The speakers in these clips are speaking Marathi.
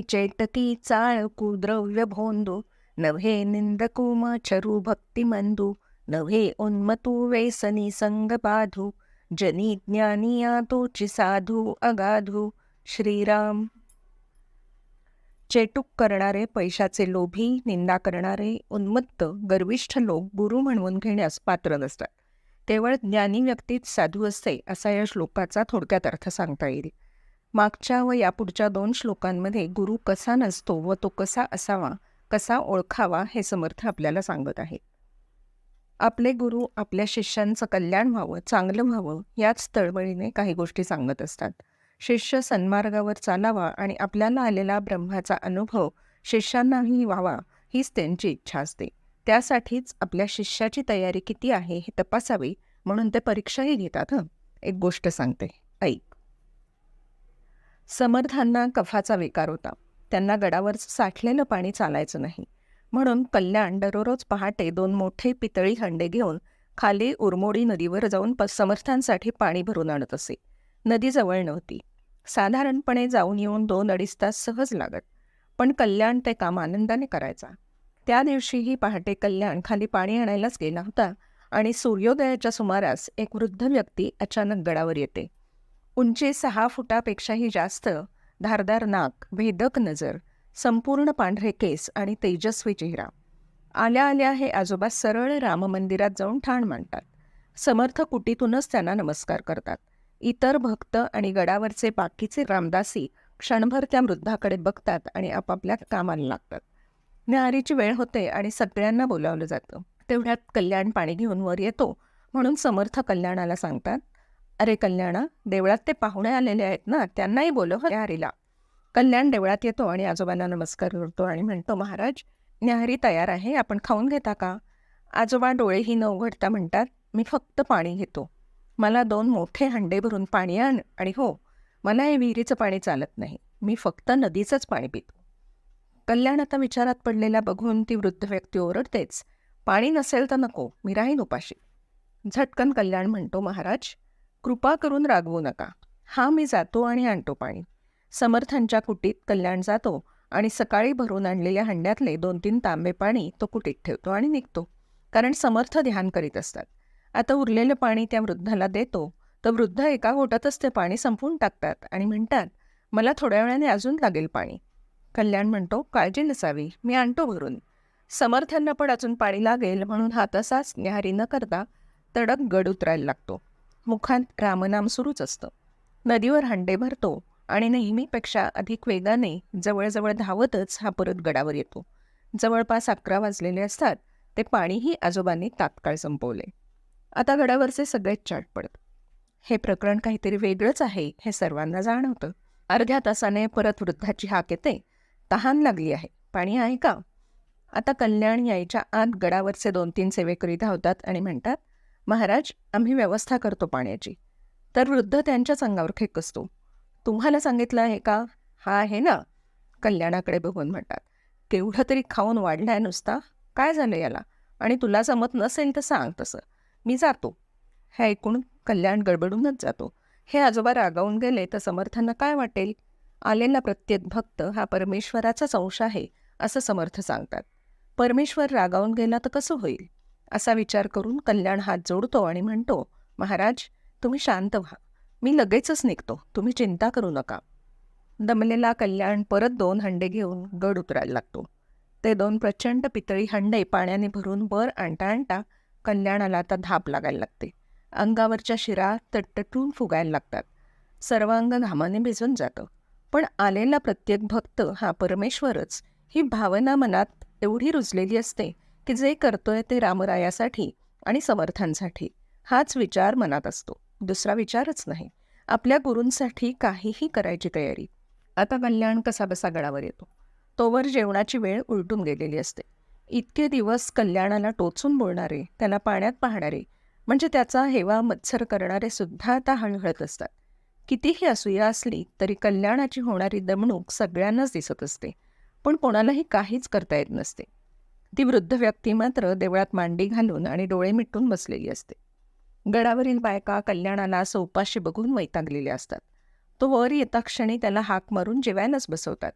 चेतती चाळ कुद्रव्य भोंदू नव्हे निंदकू मचरू भक्तिमंदू नव्हे उन्मतू वेसनी संग बाधू जनी ज्ञानिया तोची साधू अगाधू श्रीराम चेटूक करणारे पैशाचे लोभी निंदा करणारे उन्मत्त गर्विष्ठ लोक गुरु म्हणवून घेण्यास पात्र नसतात केवळ ज्ञानी व्यक्तीत साधू असते असा या श्लोकाचा थोडक्यात अर्थ सांगता येईल. मागच्या व यापुढच्या दोन श्लोकांमध्ये गुरु कसा नसतो व तो कसा असावा कसा ओळखावा हे समर्थ आपल्याला सांगत आहेत आपले गुरु आपल्या शिष्यांचं कल्याण व्हावं चांगलं व्हावं याच तळमळीने काही गोष्टी सांगत असतात. शिष्य सन्मार्गावर चालावा आणि आपल्याला आलेला ब्रह्माचा अनुभव शिष्यांनाही व्हावा हीच त्यांची इच्छा असते. त्यासाठीच आपल्या शिष्याची तयारी किती आहे हे तपासावी म्हणून ते परीक्षाही घेतात हं. एक गोष्ट सांगते. ऐक. समर्थांना कफाचा विकार होता. त्यांना गडावर साठलेलं पाणी चालायचं नाही. म्हणून कल्याण दररोज पहाटे दोन मोठे पितळी हंडे घेऊन खाली उरमोडी नदीवर जाऊन प समर्थांसाठी पाणी भरून आणत असे. नदी जवळ नव्हती. साधारणपणे जाऊन येऊन दोन अडीच तास सहज लागत. पण कल्याण ते काम आनंदाने करायचा. त्या दिवशीही पहाटे कल्याण खाली पाणी आणायलाच गेला होता आणि सूर्योदयाच्या सुमारास एक वृद्ध व्यक्ती अचानक गडावर येते. उंची सहा फुटापेक्षाही जास्त धारदार नाक भेदक नजर संपूर्ण पांढरे केस आणि तेजस्वी चेहरा. आल्या आल्या हे आजोबा सरळ राम मंदिरात जाऊन ठाण मांडतात. समर्थ कुटीतूनच त्यांना नमस्कार करतात. इतर भक्त आणि गडावरचे बाकीचे रामदासी क्षणभर त्या वृद्धाकडे बघतात आणि आपापल्या कामाला लागतात. न्याहारीची वेळ होते आणि सगळ्यांना बोलावलं जातं. तेवढ्यात कल्याण पाणी घेऊन वर येतो म्हणून समर्थ कल्याणाला सांगतात अरे कल्याणा देवळात ते पाहुणे आलेले आहेत ना त्यांनाही बोलव न्याहारीला. कल्याण देवळात येतो आणि आजोबांना नमस्कार करतो आणि म्हणतो महाराज न्याहारी तयार आहे आपण खाऊन घेता का? आजोबा डोळेही न उघडता म्हणतात मी फक्त पाणी घेतो. मला दोन मोठे हंडे भरून पाणी आण. आणि हो मला हे विहिरीचं पाणी चालत नाही. मी फक्त नदीचंच पाणी पितो. कल्याण आता विचारात पडलेला बघून ती वृद्ध व्यक्ती ओरडतेच पाणी नसेल तर नको मी राहीन उपाशी. झटकन कल्याण म्हणतो महाराज कृपा करून रागवू नका. हा मी जातो आणि आणतो पाणी. समर्थांच्या कुटीत कल्याण जातो आणि सकाळी भरून आणलेल्या हंड्यातले दोन तीन तांबे पाणी तो कुटीत ठेवतो आणि निघतो. कारण समर्थ ध्यान करीत असतात. आता उरलेलं पाणी त्या वृद्धाला देतो. तर वृद्ध एका घोटातच ते पाणी संपवून टाकतात आणि म्हणतात मला थोड्या वेळाने अजून लागेल पाणी. कल्याण म्हणतो काळजी नसावी मी आणतो भरून. समर्थांना पण अजून पाणी लागेल म्हणून हा तसाच न्याहारी न करता तडक गड उतरायला लागतो. मुखात रामनाम सुरूच असतं. नदीवर हांडे भरतो आणि नेहमीपेक्षा अधिक वेगाने जवळजवळ धावतच हा परत गडावर येतो. जवळपास अकरा वाजलेले असतात ते पाणीही आजोबांनी तात्काळ संपवले. आता गडावरचे सगळेच चाट पडत. हे प्रकरण काहीतरी वेगळंच आहे हे सर्वांना जाणवतं. अर्ध्या तासाने परत वृद्धाची हाक येते. तहान लागली आहे. पाणी आहे का? आता कल्याण यायच्या आत गडावरचे दोन तीन सेवेकरी धावतात आणि म्हणतात महाराज आम्ही व्यवस्था करतो पाण्याची. तर वृद्ध त्यांच्याच अंगावर खेकसतो. तुम्हाला सांगितलं आहे का? हा आहे ना? कल्याणाकडे बघून म्हणतात. केवढं तरी खाऊन वाढलाय नुसता. काय झालं याला? आणि तुला जमत नसेल तर सांग तसं. मी जातो. हे ऐकून कल्याण गडबडूनच जातो. हे आजोबा रागावून गेले तर समर्थांना काय वाटेल? आलेला प्रत्येक भक्त हा परमेश्वराचाच अंश आहे असं समर्थ सांगतात. परमेश्वर रागावून गेला तर कसं होईल? असा विचार करून कल्याण हात जोडतो आणि म्हणतो महाराज तुम्ही शांत व्हा. मी लगेचच निघतो. तुम्ही चिंता करू नका. दमलेला कल्याण परत दोन हंडे घेऊन गड उतरायला लागतो. ते दोन प्रचंड पितळी हंडे पाण्याने भरून वर आणता आणता कल्याणाला आता धाप लागायला लागते. अंगावरच्या शिरा तटटून फुगायला लागतात. सर्व अंग घामाने भिजून जातं. पण आलेला प्रत्येक भक्त हा परमेश्वरच. ही भावना मनात एवढी रुजलेली असते की जे करतोय ते रामरायासाठी आणि समर्थांसाठी. हाच विचार मनात असतो. दुसरा विचारच नाही. आपल्या गुरूंसाठी काहीही करायची तयारी. आता कल्याण कसाबसा गडावर येतो. तोवर जेवणाची वेळ उलटून गेलेली असते. इतके दिवस कल्याणाला टोचून बोलणारे त्याला पाण्यात पाहणारे म्हणजे त्याचा हेवा मत्सर करणारे सुद्धा आता हळहळत असतात. कितीही असूया असली तरी कल्याणाची होणारी दमणूक सगळ्यांनाच दिसत असते. पण कोणालाही काहीच करता येत नसते. ती वृद्ध व्यक्ती मात्र देवळात मांडी घालून आणि डोळे मिटून बसलेली असते. गडावरील बायका कल्याणाला असं उपाशी बघून वैतागलेल्या असतात. तो वर येता क्षणी त्याला हाक मारून जेवायलाच बसवतात.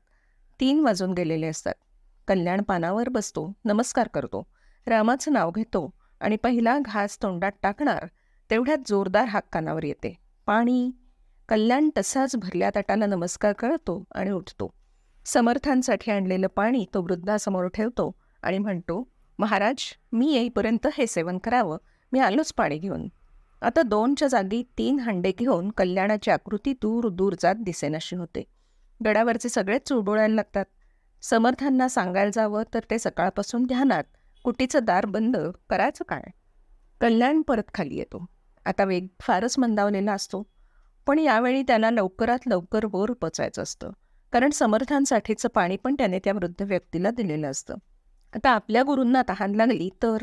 तीन वाजून गेलेले असतात. कल्याण पानावर बसतो नमस्कार करतो. रामाचं नाव घेतो आणि पहिला घास तोंडात टाकणार तेवढ्यात जोरदार हाक कानावर येते. पाणी. कल्याण तसाच भरल्या ताटाला नमस्कार करतो आणि उठतो. समर्थांसाठी आणलेलं पाणी तो वृद्धासमोर ठेवतो आणि म्हणतो महाराज मी येईपर्यंत हे सेवन करावं. मी आलोच पाणी घेऊन. आता दोनच्या जागी तीन हंडे घेऊन कल्याणाची आकृती दूर दूर जात दिसेनाशी होते. गडावरचे सगळेच चुडबुळायला लागतात. समर्थांना सांगायला जावं तर ते सकाळपासून ध्यानात. कुटीचं दार बंद. करायचं काय? कल्याण परत खाली येतो. आता वेग फारच मंदावलेला असतो. पण यावेळी त्याला लवकरात लवकर वर पोचायचं असतं. कारण समर्थांसाठीचं पाणी पण त्याने त्या वृद्ध व्यक्तीला दिलेलं असतं. आता आपल्या गुरूंना तहान लागली तर?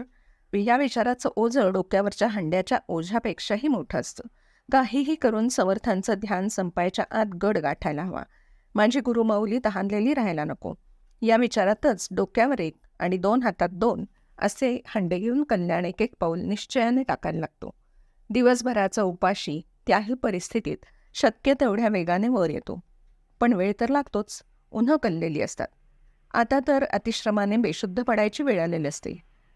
या विचाराचं ओझं डोक्यावरच्या हंड्याच्या ओझ्यापेक्षाही मोठं असतं. काहीही करून समर्थांचं ध्यान संपायच्या आत गड गाठायला हवा. माझी गुरुमाऊली तहानलेली राहायला नको. या विचारातच डोक्यावर एक आणि दोन हातात दोन असे हंडे घेऊन कल्याण एक एक पाऊल निश्चयाने टाकायला लागतो. दिवसभराचा उपाशी त्याही परिस्थितीत शक्य तेवढ्या वेगाने वर येतो. पण वेळ तर लागतोच. उन्हं कललेली असतात. आता तर अतिश्रमाने बेशुद्ध पडायची वेळ आलेली असते.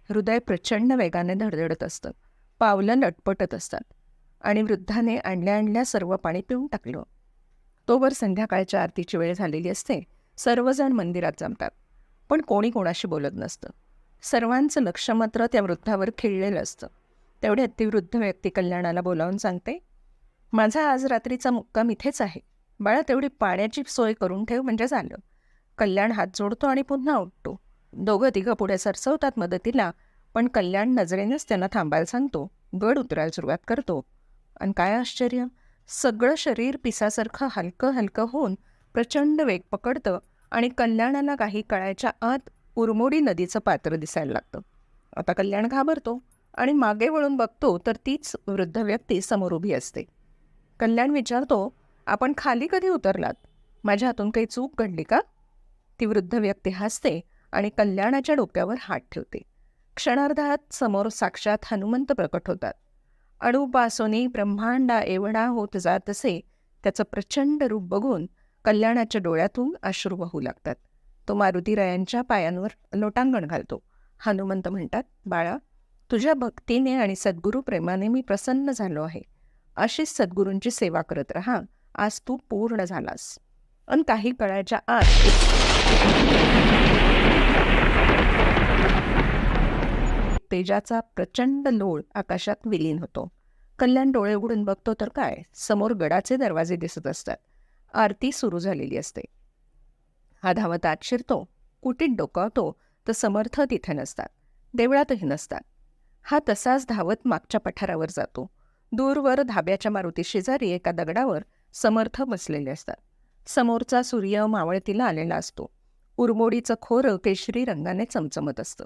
हृदय प्रचंड वेगाने धडधडत असतं. पावलं लटपटत असतात. आणि वृद्धाने आणल्या आणल्या सर्व पाणी पिऊन टाकलं. तोवर संध्याकाळच्या आरतीची वेळ झालेली असते. सर्वजण मंदिरात जमतात. पण कोणी कोणाशी बोलत नसतं. सर्वांचं लक्ष मात्र त्या वृद्धावर खिळलेलं असतं. तेवढ्यात ती वृद्ध व्यक्ती कल्याणाला बोलावून सांगते माझा आज रात्रीचा मुक्काम इथेच आहे. बाळा तेवढी पाण्याची सोय करून ठेव म्हणजे झालं. कल्याण हात जोडतो आणि पुन्हा उठतो. दोघं तिघं पुढे सरसवतात मदतीला पण कल्याण नजरेनेच त्यांना थांबायला सांगतो. गड उतरायला सुरुवात करतो. आणि काय आश्चर्य? सगळं शरीर पिसासारखं हलकं हलकं होऊन प्रचंड वेग पकडतं आणि कल्याणाला काही कळायच्या आत उरमोडी नदीचं पात्र दिसायला लागतं. आता कल्याण घाबरतो आणि मागे वळून बघतो तर तीच वृद्ध व्यक्ती समोर उभी असते. कल्याण विचारतो आपण खाली कधी उतरलात? माझ्या हातून काही चूक घडली का? ती वृद्ध व्यक्ती हसते आणि कल्याणाच्या डोक्यावर हात ठेवते. क्षणार्धात समोर साक्षात हनुमंत प्रकट होतात. अणुपासोनी ब्रह्मांडा एवढा होत जात असे त्याचं प्रचंड रूप बघून कल्याणाच्या डोळ्यातून अश्रू वाहू लागतात. तो मारुतीरायांच्या पायांवर लोटांगण घालतो. हनुमंत म्हणतात बाळा तुझ्या भक्तीने आणि सद्गुरू प्रेमाने मी प्रसन्न झालो आहे. अशीच सद्गुरूंची सेवा करत राहा. आज तू पूर्ण झालास. आणि काही कळायच्या आत तेजाचा प्रचंड लोळ आकाशात विलीन होतो. कल्याण डोळे उघडून बघतो तर काय? समोर गडाचे दरवाजे दिसत असतात. आरती सुरू झालेली असते. हा धावत आत शिरतो. कुटीत डोकावतो. तर समर्थ तिथे नसतात. देवळातही नसतात. हा तसाच धावत मागच्या पठारावर जातो. दूरवर धाब्याच्या मारुती शेजारी एका दगडावर समर्थ बसलेले असतात. समोरचा सूर्य मावळतीला आलेला असतो. उरमोडीचं खोरं केशरी रंगाने चमचमत असतं.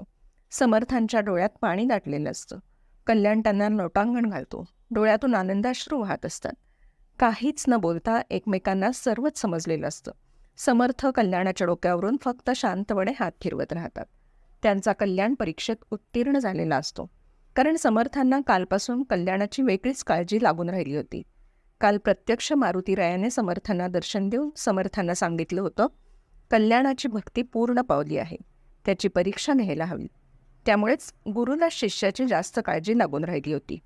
समर्थांच्या डोळ्यात पाणी दाटलेलं असतं. कल्याण त्यांना लोटांगण घालतो. डोळ्यातून आनंदाश्रू वाहत असतात. काहीच न बोलता एकमेकांना सर्वच समजलेलं असतं. समर्थ कल्याणाच्या डोक्यावरून फक्त शांतपणे हात फिरवत राहतात. त्यांचा कल्याण परीक्षेत उत्तीर्ण झालेला असतो. कारण समर्थांना कालपासून कल्याणाची वेगळीच काळजी लागून राहिली होती. काल प्रत्यक्ष मारुतीरायाने समर्थांना दर्शन देऊन समर्थांना सांगितलं होतं कल्याणाची भक्ती पूर्ण पावली आहे. त्याची परीक्षा घ्यायला हवी. त्यामुळेच गुरुला शिष्याची जास्त काळजी लागून राहिली होती.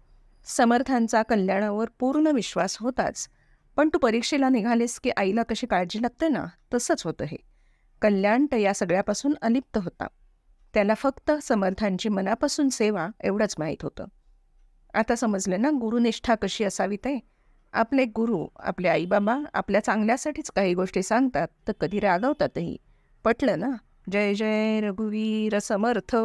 समर्थांचा कल्याणावर पूर्ण विश्वास होताच. पण तू परीक्षेला निघालेस की आईला कशी काळजी लागते ना? तसंच होतं हे. कल्याण तर या सगळ्यापासून अलिप्त होता. त्याला फक्त समर्थांची मनापासून सेवा एवढंच माहीत होतं. आता समजलं ना गुरुनिष्ठा कशी असावी ते? आपले गुरु आपले आईबाबा आपल्या चांगल्यासाठीच काही गोष्टी सांगतात तर कधी रागवतातही. पटलं ना? जय जय रघुवीर समर्थ.